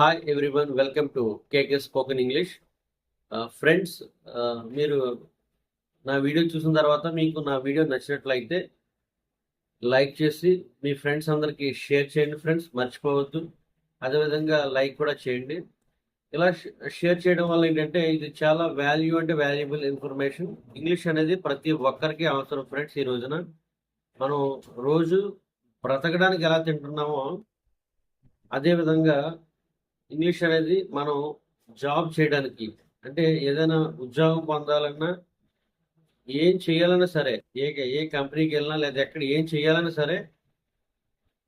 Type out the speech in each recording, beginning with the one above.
Hi everyone welcome to KK spoken English friends మీరు నా video చూసిన తర్వాత మీకు నా వీడియో నచ్చినట్లయితే లైక్ చేసి మీ ఫ్రెండ్స్ అందరికీ షేర్ చేయండి ఫ్రెండ్స్. మర్చిపోవద్దు. అదేవిధంగా లైక్ కూడా చేయండి. ఇలా షేర్ చేయడం వల్ల ఏంటంటే ఇది చాలా వాల్యూ అంటే వాల్యుబుల్ ఇన్ఫర్మేషన్. ఇంగ్లీష్ అనేది ప్రతి ఒక్కరికి అవసరం ఫ్రెండ్స్ ఈ రోజున. మనం రోజు బ్రతకడానికి ఎలా తింటున్నామో అదేవిధంగా ఇంగ్లీష్ అనేది మనం జాబ్ చేయడానికి అంటే ఏదైనా ఉద్యోగం పొందాలన్నా ఏం చేయాలన్నా సరే ఏ ఏ కంపెనీకి వెళ్ళినా లేదా ఎక్కడ ఏం చేయాలన్నా సరే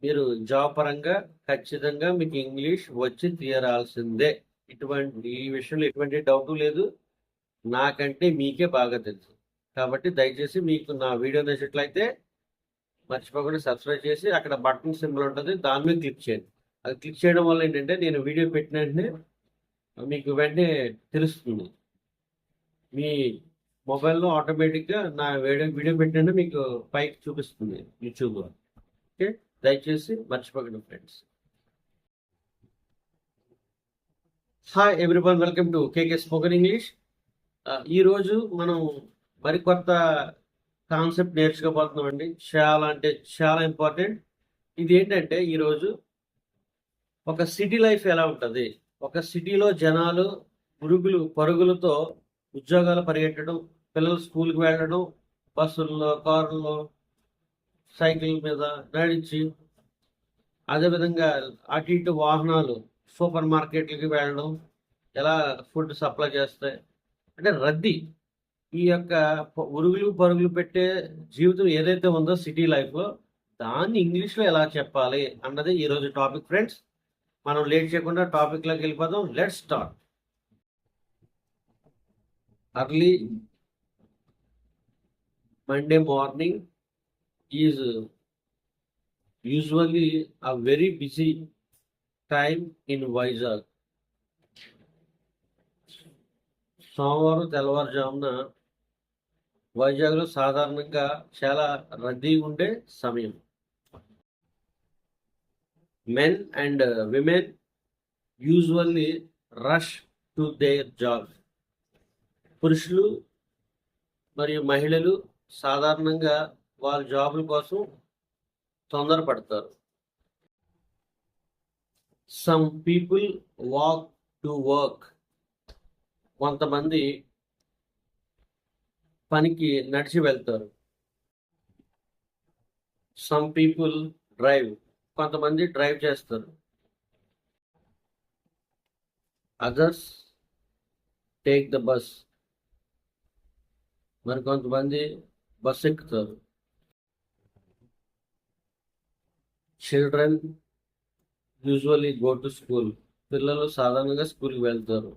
మీరు జాబ్ పరంగా ఖచ్చితంగా మీకు ఇంగ్లీష్ వచ్చి తీరాల్సిందే. ఇటువంటి ఈ విషయంలో ఎటువంటి డౌట్ లేదు. నాకంటే మీకే బాగా తెలుసు. కాబట్టి దయచేసి మీకు నా వీడియో నచ్చినట్లయితే మర్చిపోకుండా సబ్స్క్రైబ్ చేసి అక్కడ బటన్ సింబల్ ఉంటుంది. దాని మీద క్లిక్ చేయండి. అది క్లిక్ చేయడం వల్ల ఏంటంటే నేను వీడియో పెట్టిన వెంటనే మీకు వెంటనే తెలుస్తుంది. మీ మొబైల్లో ఆటోమేటిక్గా నా వీడియో వీడియో పెట్టినట్టు మీకు పైకి చూపిస్తుంది యూట్యూబ్లో ఓకే? దయచేసి మర్చిపోకండి friends. Hi everyone welcome to KK spoken English ఈరోజు మనం మరికొత్త కాన్సెప్ట్ నేర్చుకోబోతున్నామండి. చాలా అంటే చాలా ఇంపార్టెంట్ ఇది ఏంటంటే ఈరోజు ఒక సిటీ లైఫ్ ఎలా ఉంటుంది? ఒక సిటీలో జనాలు పురుగులు పరుగులతో ఉద్యోగాలు పరిగెట్టడం పిల్లలు స్కూల్కి వెళ్ళడం బస్సుల్లో కారుల్లో సైకిల్ మీద నడిచి అదేవిధంగా అటు ఇటు వాహనాలు సూపర్ మార్కెట్లకి వెళ్ళడం ఎలా ఫుడ్ సప్లై చేస్తాయి అంటే రద్దీ. ఈ యొక్క ఉరుగులు పరుగులు పెట్టే జీవితం ఏదైతే ఉందో సిటీ లైఫ్లో దాన్ని ఇంగ్లీష్లో ఎలా చెప్పాలి అన్నది ఈరోజు టాపిక్ ఫ్రెండ్స్. మనం లేట్ చేయకుండా టాపిక్లోకి వెళ్ళిపోదాం. Let start early Monday morning is usually a very busy time in Vizag సోమవారం తెల్లవారుజామున వైజాగ్లో సాధారణంగా చాలా రద్దీ ఉండే సమయం. Men and women usually rush to their job పురుషులు మరియు మహిళలు సాధారణంగా వాళ్ళ జాబుల కోసం తొందరపడతారు. Some people walk to work కొంతమంది పనికి నడిచి వెళ్తారు. సమ్ పీపుల్ డ్రైవ్ కొంతమంది డ్రైవ్ చేస్తారు. అదర్స్ టేక్ ద బస్ మరి కొంతమంది బస్ ఎక్కుతారు. Children usually go to school పిల్లలు సాధారణంగా స్కూల్కి వెళ్తారు.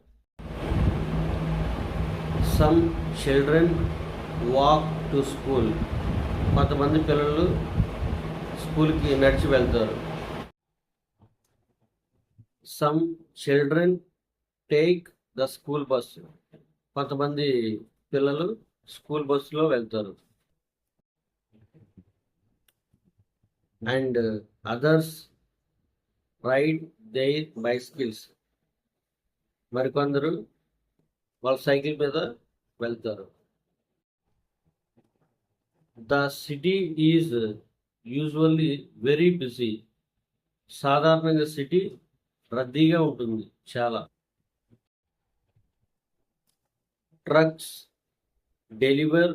Some children walk to school కొంతమంది పిల్లలు స్కూల్కి నడిచి వెళ్తారు. Some children take the school bus కొంతమంది పిల్లలు స్కూల్ బస్సులో వెళ్తారు. And others ride their bicycles మరికొందరు వాళ్ళ సైకిల్ మీద వెళ్తారు. The city is usually very busy. సాధారణంగా సిటీ రద్దీగా ఉంటుంది చాలా. Trucks deliver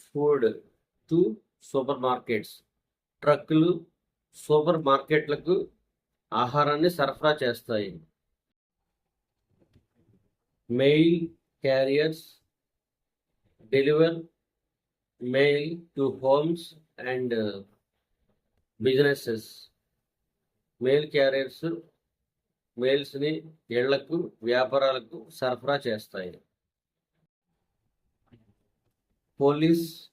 food to supermarkets ట్రక్కులు సూపర్ మార్కెట్లకు ఆహారాన్ని సరఫరా చేస్తాయి. Mail carriers deliver mail to homes and businesses. Mail carriers మెయిల్స్ని ఇళ్ళకు వ్యాపారాలకు సరఫరా చేస్తాయి. Police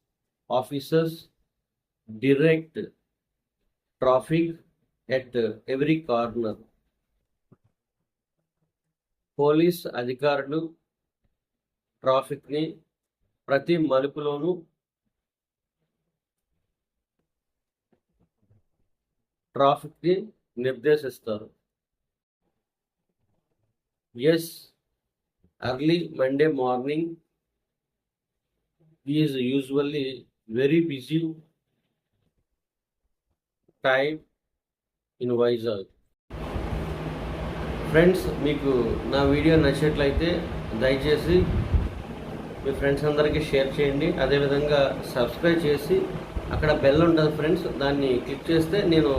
officers direct traffic at every corner. Police అధికారులు ట్రాఫిక్ని ప్రతి మలుపులోనూ ట్రాఫిక్ని నిర్దేశిస్తారు. As early Monday morning is usually very busy busy in Vizag friends మీకు నా వీడియో నచ్చినట్లయితే దయచేసి మీ ఫ్రెండ్స్ అందరికీ షేర్ చేయండి. అదేవిధంగా సబ్స్క్రైబ్ చేసి అక్కడ బెల్ ఉంటుంది ఫ్రెండ్స్ దాన్ని క్లిక్ చేస్తే నేను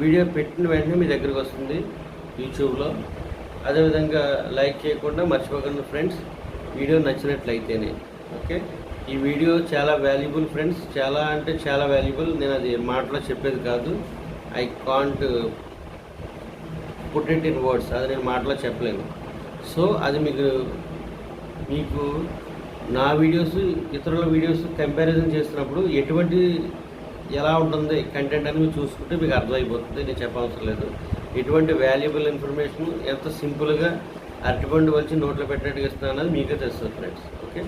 వీడియో పెట్టిన వెంటనే మీ దగ్గరికి వస్తుంది యూట్యూబ్లో. అదేవిధంగా లైక్ చేయకుండా మర్చిపోకండి ఫ్రెండ్స్ వీడియో నచ్చినట్లయితేనే. ఓకే? ఈ వీడియో చాలా వాల్యుబుల్ ఫ్రెండ్స్ చాలా అంటే చాలా వాల్యుబుల్. నేను అది మాటలో చెప్పేది కాదు. I can't put it in words అది నేను మాటలో చెప్పలేను. సో అది మీకు మీకు నా వీడియోస్ ఇతరుల వీడియోస్ కంపారిజన్ చేసినప్పుడు ఎటువంటి ఎలా ఉంటుంది కంటెంట్ అని మీరు చూసుకుంటే మీకు అర్థమైపోతుంది నేను చెప్పవసరం లేదు. ఎటువంటి వాల్యుబుల్ ఇన్ఫర్మేషన్ ఎంత సింపుల్గా అరటిపండు వచ్చి నోట్లో పెట్టినట్టుగా ఇస్తున్నాను అన్నది మీకే తెలుస్తుంది friends okay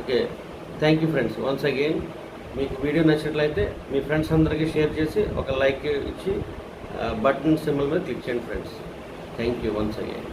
okay thank you friends once again మీకు వీడియో నచ్చినట్లయితే మీ ఫ్రెండ్స్ అందరికీ షేర్ చేసి ఒక లైక్ ఇచ్చి బటన్ సింబల్ మీద క్లిక్ చేయండి friends thank you once again